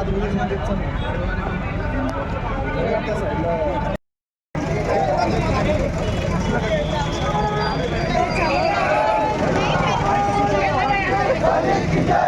അതുപോലെ ചിന്തിച്ചു Yeah.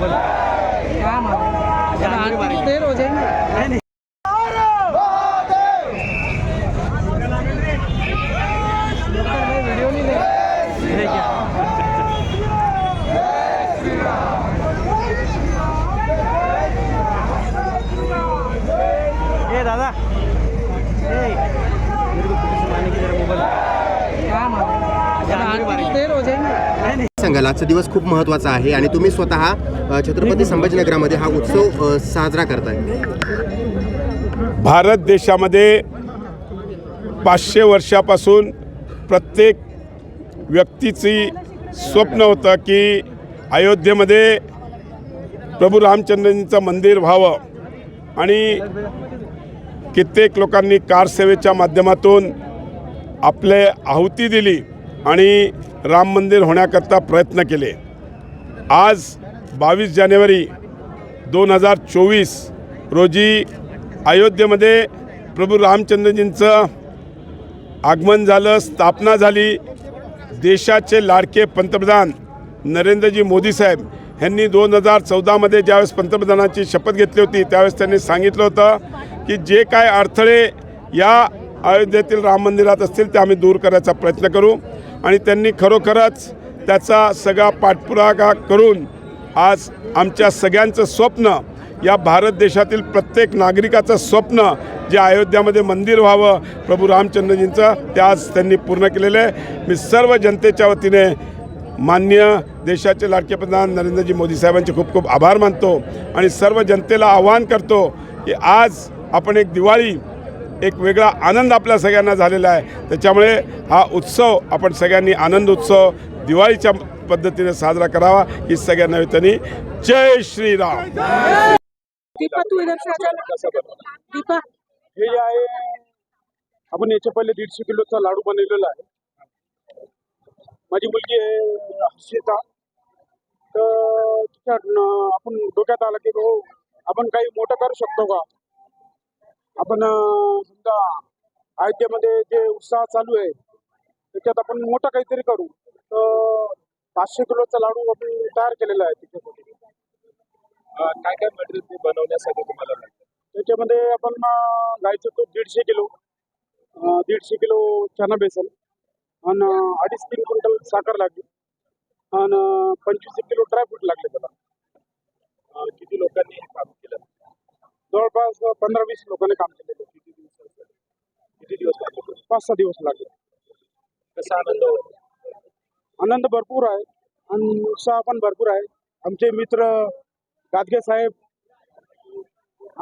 બોલો હા મારો. તેરો છે ને? सांगाल आजचा दिवस खूप महत्त्वाचा आहे आणि तुम्ही स्वतः छत्रपती संभाजीनगरामध्ये हा उत्सव साजरा करताय. भारत देशामध्ये पाचशे वर्षापासून प्रत्येक व्यक्तीची स्वप्न होतं की अयोध्येमध्ये प्रभू रामचंद्रांचं मंदिर व्हावं आणि कित्येक लोकांनी कारसेवेच्या माध्यमातून आपले आहुती दिली आणि राम मंदिर होण्याकरता प्रयत्न केले. आज बावीस जानेवारी दोन हजार चोवीस रोजी अयोध्येमध्ये प्रभू रामचंद्रजींचं आगमन झालं स्थापना झाली. देशाचे लाडके पंतप्रधान नरेंद्रजी मोदी साहेब ह्यांनी दोन हजार चौदामध्ये ज्यावेळेस पंतप्रधानाची शपथ घेतली होती त्यावेळेस त्यांनी सांगितलं होतं की जे काय अडथळे या अयोध्येतील राम मंदिरात असतील ते आम्ही दूर करायचा प्रयत्न करू. आणि त्यांनी खरोखरच त्याचा सगळा पाठपुरावा करून आज आमच्या सगळ्यांचं स्वप्न या भारत देशातील प्रत्येक नागरिकाचं स्वप्न जे अयोध्यामध्ये मंदिर व्हावं प्रभू रामचंद्रजींचं ते आज त्यांनी पूर्ण केलेलं आहे. मी सर्व जनतेच्या वतीने मान्य देशाचे लाडके प्रधान नरेंद्रजी मोदी साहेबांचे खूप खूप आभार मानतो आणि सर्व जनतेला आवाहन करतो की आज आपण एक दिवाळी एक वेगळा आनंद आपल्या सगळ्यांना झालेला आहे. त्याच्यामुळे हा उत्सव आपण सगळ्यांनी आनंद उत्सव दिवाळीच्या पद्धतीने साजरा करावा ही सगळ्यांना वितनी जय श्रीराम. हे जे आहे आपण याच्या पहिले दीडशे किलोचा लाडू बनवलेला आहे. माझी मुलगी आहे हर्षिता. तर तिच्या आपण डोक्यात आलं की भाऊ आपण काही मोठं करू शकतो का? आपण समजा अयोध्येमध्ये जे उत्साह चालू आहे त्याच्यात आपण मोठं काहीतरी करू. तर पाचशे किलोचा लाडू आपण तयार केलेला आहे तिच्यासाठी काय काय मटेरियल बनवण्यासाठी तुम्हाला लागतं? त्याच्यामध्ये आपण अं, गाईचं तूप दीडशे किलो दीडशे किलो चना बेसन आणि अडीच तीन क्विंटल साखर लागली आणि पंचवीस एक किलो ड्रायफ्रूट लागले त्याला. किती लोकांनी हे काम केलं? जवळपास पंधरा वीस लोकांनी काम केलेलं. किती दिवस किती दिवस लागले? पाच सहा दिवस लागले. कसा आनंद आनंद भरपूर आहे. आणि उत्साह पण भरपूर आहे. आमचे मित्र गादगे साहेब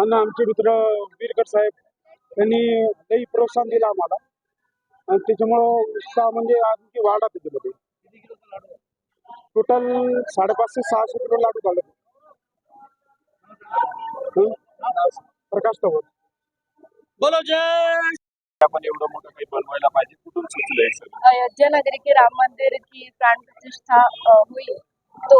आणि आमचे मित्र बीरकर साहेब त्यांनी लई प्रोत्साहन दिलं आम्हाला. आणि त्याच्यामुळं उत्साह म्हणजे आणखी वाढा त्याच्यामध्ये टोटल साडेपाचशे सहाशे किलो लाडू झाले. प्रकाश तवर आपण एवढं मोठं काही बनवायला पाहिजे कुठून सुचलं अयोध्या नगरी के राम मंदिर की प्राण प्रतिष्ठा हुई तो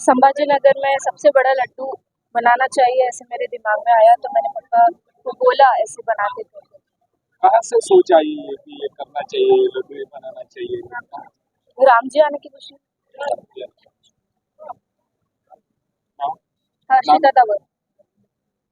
संभाजी नगर में सबसे बड़ा लड्डू बनाना चाहिए ऐसे मेरे दिमाग में आया तो मैंने पापा को बोला ऐसे बनाते थे कहाँ से सोच आई है कि ये करना चाहिए लड्डू ये बनाना चाहिए? राम जी आने की खुशी। हाँ? हर्षिता तंवर